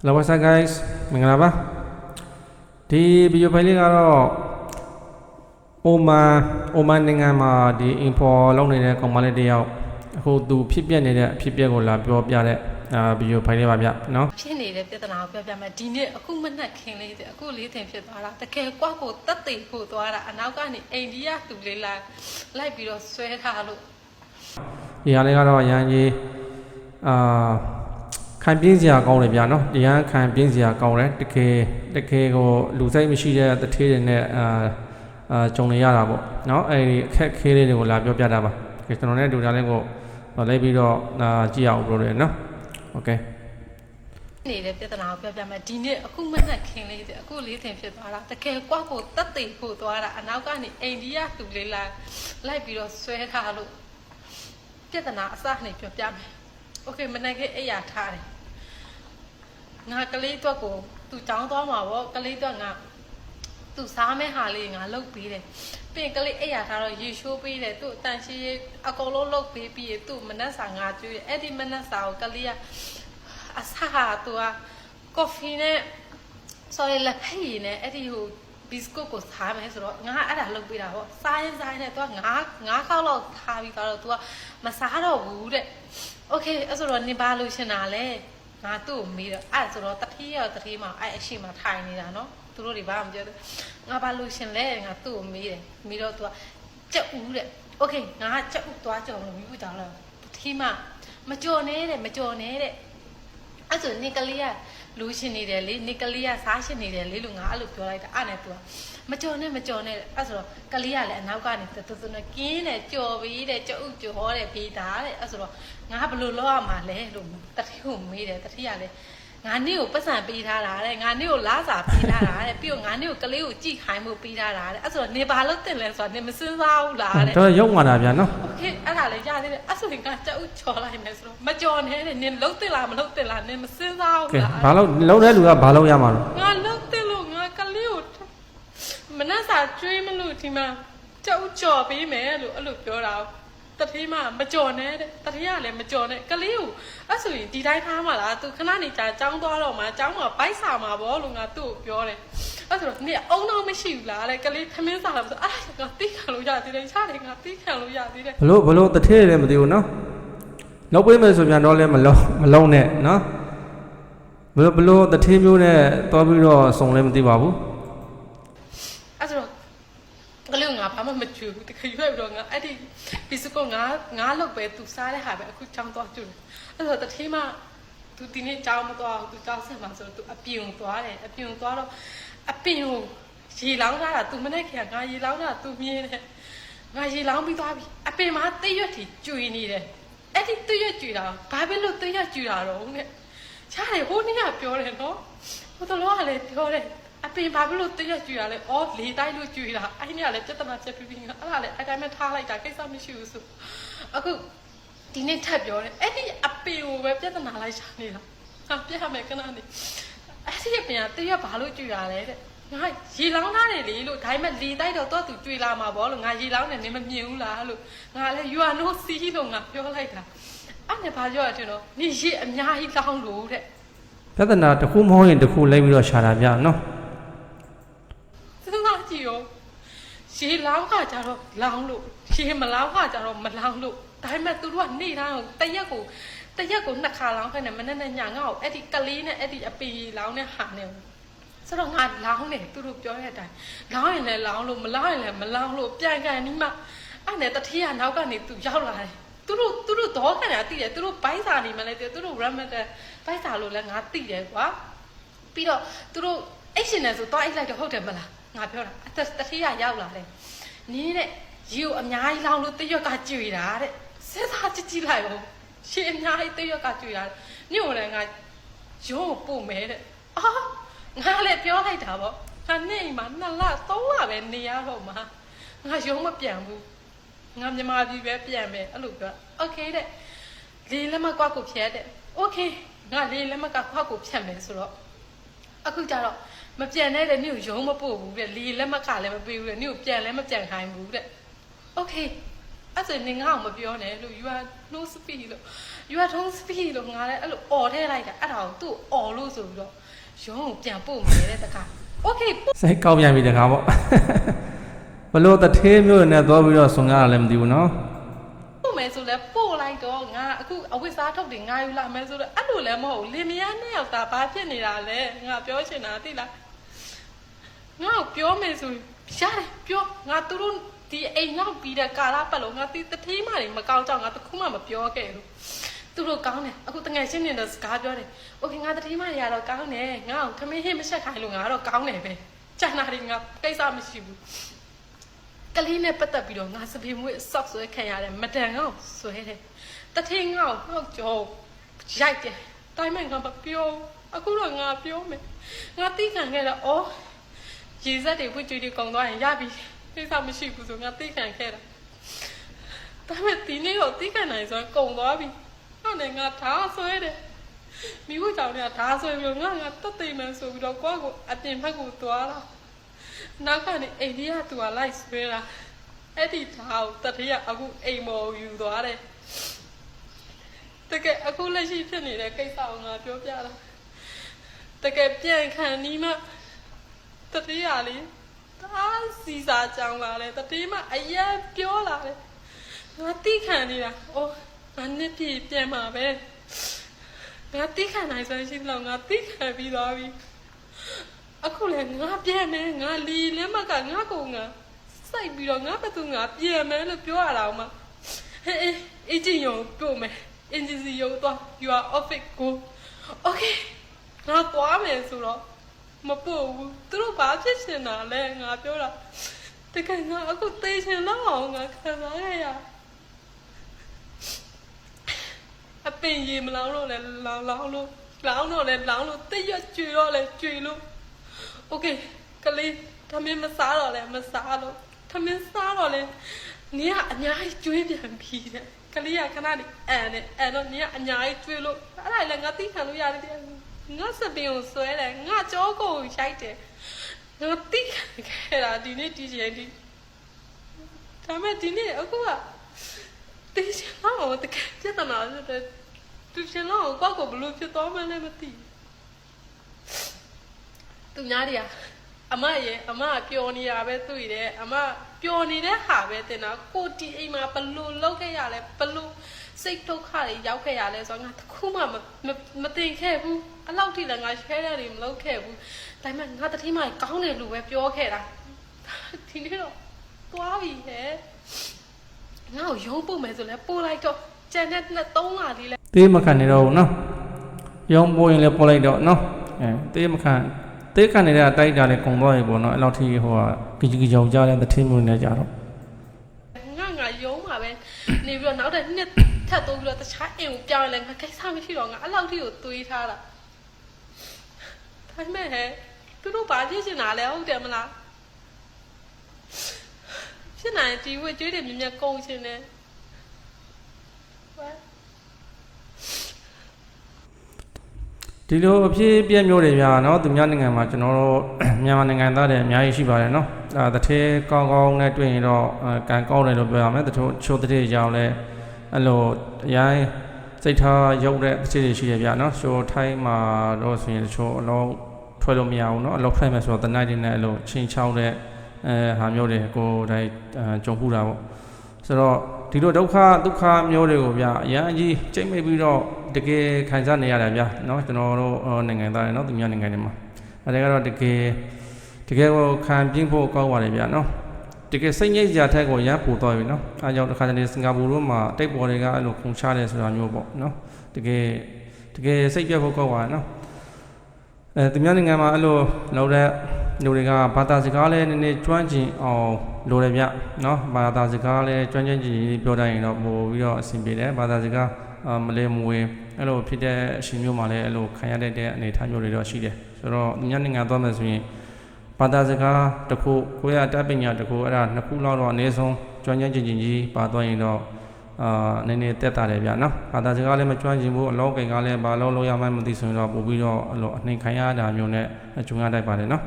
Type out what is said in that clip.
Hello what's up guys မင်္ဂလာပါဒီဗီဒီယိုဖိုင်လေးကတော့အိုမန်အိုမန်နိုင်ငံမှာဒီ info လုပ်နေတဲ့ကောင်မလေးတစ်ယောက်အခုသူဖြစ်ပျက်နေတဲ့အဖြစ်အပျက်ကိုလာပြောပြတဲ့အာဗီဒီယိုဖိုင်လေးပါဗျနော်ဖြစ်နေတဲ့ပြဿနာကိုပြောပြမယ်ဒီနေ့အခုမနှက်ခင်းလေးတဲ့အခုလေးတင်ဖြစ်သွားတာတကယ်ကွက်ကိုတက်သိဖို့သွားတာအနောက်ကနေအိန္ဒိယသူလေးလာလိုက်ပြီးတော့ဆွဲထားလို့ဒီဟာလေးကတော့ရန်ကြီးအာ ခံပြင်းစရာကောင်းတယ်ဗျနော်ဒီရန်ခံပြင်းစရာကောင်းတယ်တကယ်တကယ်ကိုလူစိတ်မရှိတဲ့တထေးတွေနဲ့အာအာကြုံနေရတာပေါ့နော်အဲဒီအခက်အခဲလေးတွေကိုလာပြောပြတာပါကဲကျွန်တော်လည်းဒီကြားလေးကိုလိုက်ပြီးတော့အာကြည့်အောင်ပြောတယ်နော်โอเค နေတဲ့ပြဿနာကိုပြောပြမယ်ဒီနေ့အခုမနှက်ခင်းလေးတဲ့အခုလေးတင်ဖြစ်သွားတာတကယ်ကွက်ကိုတက်သိဖို့သွားတာအနောက်ကနေအိန္ဒိယသူလေးလာလိုက်ပြီးတော့ဆွဲထားလို့ပြဿနာအစနေပြောပြမယ် โอเคမနေ့ကအိယာထားတယ်ငါကလေးတော့ကိုသူចောင်းသွားမှာပေါ့ကလေးတော့ငါ သူစားမဲ့ဟာလေးငါလုတ်ပေးတယ်ပြင်ကလေးအိပ်ရထားတော့ရေရှိုးပေးတယ်သူ့အတန်ရှိရေးအကုန်လုံးလုတ်ပေးပြီးရင်သူ့မနက်စာငါကျွေးတယ်အဲ့ဒီမနက်စာကိုကလေးကအဆဟာသူကကော်ဖီနဲ့ sorry လက်ဖက်ရည်နဲ့အဲ့ဒီဟိုဘီစကွတ်ကိုစားမယ်ဆိုတော့ငါအဲ့ဒါလုတ်ပေးတာပေါ့စားရင်စားရင်နဲ့သူကငါငါးခေါက်လောက်ထားပြီးတော့သူကမစားတော့ဘူးတဲ့ okay အဲ့ဆိုတော့နေပါလို့ရှင်တာလဲငါသူ့ကိုမေးတော့အဲ့ဆိုတော့တတိယတတိယမှာအဲ့အရှိမထိုင်နေတာနော်သူတို့တွေဘာမှမပြောဘူးငါဘာလို့ရှင်လဲငါသူ့ကိုမေးတယ်မေးတော့သူကကြက်ဦးတဲ့ okay ငါကကြက်ဦးသွားကြော်လို့ပြီးကြောင်လားတတိယမမကြော်နဲ့တဲ့မကြော်နဲ့တဲ့အဲ့ဆိုနီကလေးက လူရှင်နေတယ်လေနေကလေးကစားရှင်နေတယ်လေလို့ငါအဲ့လိုပြောလိုက်တာအဲ့နဲ့သူကမကြော်နဲ့မကြော်နဲ့အဲ့ဆိုတော့ကလေးကလည်းအနောက်ကနေသွသွသွနဲ့ကင်းတယ်ကြော်ပြီးတယ်ကြော်ဥကြော်တယ်ပြီးသားတဲ့အဲ့ဆိုတော့ငါဘယ်လိုလုပ်ရမှာလဲလို့တတိကိုမေးတယ်တတိကလည်းငါနေ့ကိုပတ်စံပေးထားတာတဲ့ငါနေ့ကိုလာစာပေးထားတာတဲ့ပြီးတော့ငါနေ့ကိုကလေးကိုကြိခိုင်းမှုပေးထားတာတဲ့အဲ့ဆိုတော့နေပါလို့တင်လဲဆိုတော့နေမစင်းစားဘူးလားတဲ့တော်ရုံမှန်တာဗျာနော် လည်းရသေးတယ်အဲ့ဆိုရင်ကကြောက်ချော်လိုက်မယ်ဆိုတော့မကြော်နဲ့တဲ့နင်လုံးတင်လားမလုံးတင်လားနင်မစင်းစား ကဲ ဘူးလား ဘာလို့လုံးတဲ့လူကဘာလို့ရမှာလဲ ငါလုံးတင်လို့ငါကလေးကိုမနှက်စာကျွေးမလို့ဒီမှာကြောက်ကြော်ပေးမယ်လို့အဲ့လိုပြောတာတတိမမကြော်နဲ့တဲ့တတိယလည်းမကြော်နဲ့ကလေးကိုအဲ့ဆိုရင်ဒီတိုင်းထားမှာလား तू ခဏနေကြာចောင်းသွားတော့မှာចောင်းမှာဘိုက်စာမှာဗောလို့ငါသူ့ကိုပြောတယ် အဲ့ဆိုတော့နေအုံတော့မရှိဘူးလားတဲ့ကလေးသမင်းစာလားဆိုအဲ့ငါတိခံလို့ရသေးတယ်ရှားတယ်ငါတိခံလို့ရသေးတယ်ဘလို့ဘလို့တထေးလည်းမသိဘူးနော်လောက်ပေးမယ်ဆိုပြန်တော့လည်းမလုံးမလုံးနဲ့နော်ဘလို့ဘလို့တထေးမျိုးနဲ့တော်ပြီးတော့စုံလည်းမသိပါဘူးအဲ့ဆိုတော့ကလေးကငါဘာမှမကြွဘူးတခါရွက်ပြီးတော့ငါအဲ့ဒီဘီစကောငါငါလောက်ပဲသူစားတဲ့ဟာပဲအခုချောင်းသွားကျွတယ်အဲ့ဆိုတော့တထေးမသူဒီနေ့ကြောင်းမသွားဘူးသူကြောင်းဆက်မှာဆိုတော့သူအပြင်းသွားတယ်အပြင်းသွားတော့ အပင်ကိုရေလောင်းထားတာသူမနဲ့ခင်ငါရေလောင်းတာသူမြင်တယ်ငါရေလောင်းပြီးသွားပြီအပင်မှာတိတ်ရွက်တီကျွေနေတယ်အဲ့ဒီတိတ်ရွက်ကျွေတာဘာပဲလို့တိတ်ရွက်ကျွေတာတော့တဲ့ရှားတယ်ဟိုနေ့ကပြောတယ်နော်ဟိုတလောကလည်းပြောတယ်အပင်ဘာဖြစ်လို့တရက်ကြွရလဲအော်လေတိုက်လို့ကြွရတာအဲ့ဒီကလည်းပြဿနာချက်ပြီးပြီးငါအဲ့ဒါလည်းအတိုင်းပဲထားလိုက်တာကိစ္စမရှိဘူးဆိုအခုဒီနေ့ထပ်ပြောတယ်အဲ့ဒီအပင်ကိုပဲပြဿနာလိုက်ရှာနေတာဟာပြရမယ်ခဏနေ အဲ့ဒီအပင်ကတရက်ဘာလို့ကြွရလဲတဲ့ငါရေလောင်းထားတယ်လေလို့ဒါပေမဲ့လေတိုက်တော့တော့သူကြွလာမှာပေါ့လို့ငါရေလောင်းတယ်နေမမြင်ဘူးလားလို့ငါလည်း you are no see လို့ငါပြောလိုက်တာအဲ့နဲ့ဘာပြောရတဲ့နော်နေရေအများကြီးလောင်းလို့တဲ့ပြဿနာတစ်ခုမဟုတ်ရင်တစ်ခုလိုက်ပြီးတော့ရှာတာဗျနော်စဉ်းစားကြည့်ရောရေလောင်းကကြတော့လောင်းလို့ရေမလောင်းကကြတော့မလောင်းလို့ဒါပေမဲ့သူတို့ကနေတိုင်းတရက်ကို တရက်ကိုနှစ်ခါလောင်းခိုင်းတယ်မနေ့နဲ့ညငါ့ကိုအဲ့ဒီကလေးနဲ့အဲ့ဒီအပီလောင်းတဲ့ဟာနဲ့ဆိုတော့ငါလောင်းတယ်သူတို့ပြောတဲ့အတိုင်းလောင်းရင်လည်းလောင်းလို့မလောင်းရင်လည်းမလောင်းလို့ပြန်ကန်နီးမှအဲ့နဲ့တတိယနောက်ကနေသူရောက်လာတယ်သူတို့သူတို့တော့ခံရတည်တယ်သူတို့ဘိုင်းစာနေမှလည်းတည်သူတို့ ramadan ဘိုင်းစာလို့လည်းငါသိတယ်ကွာပြီးတော့သူတို့အိတ်ရှင်တယ်ဆိုတော့အိတ်လိုက်တော့ဟုတ်တယ်မလားငါပြောတာအသက်တတိယရောက်လာတယ်နင်းတဲ့ရေကိုအများကြီးလောင်းလို့တရွက်ကကြွေတာတဲ့စဉ်းစားကြည့်ကြည့်လိုက်ဦး ရှေ့အများကြီးတရွက်ကကြွေတာညို့လည်းငါရုံးကိုပို့မဲတဲ့အာငါလည်းပြောလိုက်တာပေါ့ငါနေမှာနှစ်လသုံးလပဲနေရတော့မှာငါရုံးမပြန်ဘူးငါမြန်မာပြည်ပဲပြန်မယ်အဲ့လိုပြောโอเคတဲ့လေလက်မကွက်ကိုဖြတ်တဲ့โอเคငါလေလက်မကကွက်ကိုဖြတ်မယ်ဆိုတော့ အခုကျတော့မပြန်တဲ့တဲ့မြို့ရုံးမပို့ဘူးတဲ့လီလက်မကလည်းမပေးဘူးတဲ့မြို့ပြန်လည်းမပြန်ခိုင်းဘူးတဲ့โอเค အဲ့ဆိုရင်ငါ့ကိုမပြောနဲ့လို့ you are no speed လို့ you are don't speak လို့ငါလည်းအဲ့လိုអော်ထဲလိုက်တာအဲ့ဒါကိုသူ့អော်လို့ဆိုပြီးတော့ရုံးကိုပြန်ပို့မယ်တဲ့တခါ okay ပို့စိတ်ကောက်ပြန်ပြီတခါပေါ့ဘလို့တထေးမျိုးနဲ့သွားပြီးတော့ဆွန်ရတာလည်းမသိဘူးနော်ပို့မယ်ဆိုလဲပို့လိုက်တော့ငါအခုအဝိစားထုတ်တယ်ငါယူလာမယ်ဆိုတော့အဲ့လိုလည်းမဟုတ်ဘူးလင်မယားနှစ်ယောက်သားဘာဖြစ်နေတာလဲငါပြောချင်တာသိလားငါ့ကိုပြောမယ်ဆိုရင်ရတယ်ပြောငါသူတို့ ဒီအိမ်ရောက်ပြီးတဲ့ကာလပတ်လုံးငါတီတထေးမတွေမကောင်းကြောင်ငါတခုမှမပြောခဲ့ဘူးသူတို့ကောင်းတယ်အခုတငယ်ချင်းတွေတော့စကားပြောတယ်โอเคငါတထေးမတွေကတော့ကောင်းတယ်ငါ့ကိုခမင်းဟင်းမဆက်ခိုင်းလို့ငါတော့ကောင်းတယ်ပဲကျန်တာတွေငါကိစ္စမရှိဘူး ကလေးနဲ့ပတ်သက်ပြီးတော့ငါစပင်မွေးဆောက်ဆွဲခံရတယ်မတန်ကောင်ဆွဲတယ်တထင်းငေါ့ဟောက်ကြောရိုက်တယ်တိုင်းမဲ့ငါမပြောအခုတော့ငါပြောမယ်ငါသိခံခဲ့တော့အော်ရေစက်တွေပွကြွေတွေကုန်သွားရင်ရပြီ ကိစ္စမရှိဘူးဆိုငါသိခံခဲ့တာဒါပေမဲ့ဒီနေ့တော့သိခံနိုင်ဆိုကုန်သွားပြီဟုတ်တယ်ငါဓာဆွဲတယ်မိဖို့ကြောင့်လည်းဓာဆွဲပြီးတော့ငါငါတက်သိမ့်မယ်ဆိုပြီးတော့ကိုယ့်ကိုအပြင်ဘက်ကိုသွားတာနောက်ကနေအိန္ဒိယသူကလိုက်ဆွဲတာအဲ့ဒီထားကိုတတိယအခုအိမ်မော်ယူသွားတယ်တကယ်အခုလက်ရှိဖြစ်နေတဲ့ကိစ္စကိုငါပြောပြတာတကယ်ပြန်ခံနီးမှတတိယလေး ဒါစီစာကြောင်လာတယ်တတိယမအရင်ပြောလာတယ်ငါတိခံနေတာအိုးငါနှစ်ပြည့်ပြန်มาပဲငါတိခံနိုင်စွမ်းရှိသလောက်ငါတိခံပြီးသွားပြီအခုလေငါပြန်မယ်ငါလီလက်မကငါကိုငါစိုက်ပြီးတော့ငါဘသူငါပြန်မယ်လို့ပြောရတာအောင်မဟဲ့အေးအင်ဂျင်ယုံပို့မယ်အင်ဂျင်စီယုံတော့ you are office go okay ငါသွားမယ်ဆိုတော့ မပို့ဘူးသူတို့ဘာဖြစ်နေတာလဲငါပြောတာတကယ်ငါအခုသိချင်တော့အောင်ငါခံစားရရအပင်ရေမလောင်းလို့လဲလောင်းလောင်းလို့လောင်းတော့လဲလောင်းလို့တိတ်ရွကျွေတော့လဲကျွေလို့ โอเคကလေးထမင်းမစားတော့လဲမစားလို့ထမင်းစားတော့လဲနင်ကအများကြီးကျွေးပြန်ပြီတဲ့ကလေးကခဏလေးအန်နဲ့အန်တော့နင်ကအများကြီးကျွေးလို့အဲ့ဒါလည်းငါသိခံလို့ရတယ်တဲ့ ငါစပင်ကိုဆွဲတယ်ငါကြောကိုရိုက်တယ်ငါသိခံခဲ့တာဒီနေ့ဒီချိန်ဒီဒါမဲ့ဒီနေ့အခုကတေးချင်တော့တကယ်ပြဿနာဖြစ်တယ်သူချင်တော့ကောက်ကိုဘလို့ဖြစ်သွားမှလည်းမသိဘူးသူများတွေကအမရဲ့အမကပျော်နေတာပဲတွေ့တယ်အမပျော်နေတဲ့ဟာပဲတင်တာကိုတီအိမ်မှာဘလို့လောက်ခဲ့ရလဲဘလို့ စိတ်ဒုက္ခတွေရောက်ခဲ့ရလဲဆိုတော့ငါတခုမှမမမတင်ခဲ့ဘူးအလောက်ထိလည်းငါ share တယ်မလုပ်ခဲ့ဘူးဒါပေမဲ့ငါတတိမကောင်းတယ်လို့ပဲပြောခဲ့တာဒီနေ့တော့သွားပြီဟဲ့ငါ့ကိုရုံးပို့မယ်ဆိုလဲပို့လိုက်တော့ကျန်တဲ့နှစ်သုံးလာလေးလဲသေးမခံနေတော့ဘူးနော်ရုံပိုးရင်လည်းပို့လိုက်တော့နော်အဲသေးမခံသေးခံနေတဲ့အတိုက်တာလည်းကုံသွားပြီပေါ့နော်အဲ့လောက်ထိဟိုကကြီးကြီးကြောင်ကြားတဲ့တထေးမျိုးနဲ့ကြတော့ ငါငါရုံးမှာပဲနေပြီးတော့နောက်တဲ့နှစ် ထပ်တိုးပြီးတော့တခြားအိမ်ကိုပြောင်းလဲငါကိစ္စမရှိတော့ငါအဲ့လောက်ထိကိုတွေးထားတာဒါပေမဲ့ဟဲ့သူတို့ဘာဖြစ်နေတာလဲဟုတ်တယ်မလားဖြစ်နိုင်ဒီဝက်ကျွေးတယ်မြင်မြင်ကုန်ချင်တယ်ဟဲ့ဒီလိုအဖြစ်အပျက်မျိုးတွေများနော်သူများနိုင်ငံမှာကျွန်တော်တို့မြန်မာနိုင်ငံသားတွေအများကြီးရှိပါတယ်နော်အဲတထေးကောင်းကောင်းနဲ့တွေ့ရင်တော့အဲကံကောင်းတယ်လို့ပြောရမယ်တချို့ချိုးတထေးကြောင်လဲ အဲ့လိုအရင်စိတ်ထားရုပ်တဲ့တထေးတွေရှိရဗျာနော်ရှိုးထိုင်းမှာတော့ဆိုရင်တချို့အလုံးထွက်လို့မရဘူးနော်အလုံးထွက်မယ်ဆိုတော့တနိုက်တွေနဲ့အဲ့လိုချင်းချောင်းတဲ့အဲဟာမျိုးတွေကိုယ်တိုင်အဲကြုံဖူးတာပေါ့ဆိုတော့ဒီလိုဒုက္ခဒုက္ခမျိုးတွေကိုဗျာအရင်အကြီးကြိတ်မိတ်ပြီးတော့တကယ်ခံစားနေရတယ်ဗျာနော်ကျွန်တော်တို့အော်နိုင်ငံသားတွေနော်သူများနိုင်ငံတွေမှာအဲဒါကတော့တကယ်တကယ်ကိုခံပြင်းဖို့ကောင်းပါတယ်ဗျာနော် တကယ်စိတ်ငြိမ်းစရာထက်ကိုရမ်းပူသွားပြီနော်အဲကြောင့်တစ်ခါတလေစင်ကာပူတို့မှာတိတ်ပေါ်တွေကအဲ့လိုခုန်ချတယ်ဆိုတာမျိုးပေါ့နော်တကယ်တကယ်စိတ်ပြတ်ဖို့ကောင်းပါတယ်နော်အဲသူများနိုင်ငံမှာအဲ့လိုလောက်တဲ့လူတွေကဘာသာစကားလည်းနည်းနည်းကျွမ်းကျင်အောင်လိုတယ်ဗျနော်ဘာသာစကားလည်းကျွမ်းကျင်ကျင်ပြောတတ်ရင်တော့ပို့ပြီးတော့အဆင်ပြေတယ်ဘာသာစကားအာမလဲမဝေအဲ့လိုဖြစ်တဲ့အရှင်မျိုးမှာလည်းအဲ့လိုခံရတဲ့တဲ့အနေအထားမျိုးတွေတော့ရှိတယ်ဆိုတော့သူများနိုင်ငံသွားမယ်ဆိုရင် ဘာသာစကားတစ်ခုကိုယ့်ရတပ်ပညာတစ်ခုအဲ့ဒါနှစ်ခုလောက်တော့အနည်းဆုံးကျွမ်းကျင်ကျင်ကြီးပါသွားရင်တော့အာနည်းနည်းတက်တာတယ်ဗျနော်ဘာသာစကားလည်းမကျွမ်းကျင်ဘူးအလောကိန်ကလည်းဘာလို့လို့ရမှန်းမသိဆိုရင်တော့ပို့ပြီးတော့အဲ့လိုအနှိမ်ခံရတာမျိုးနဲ့ကြုံရတတ်ပါတယ်နော်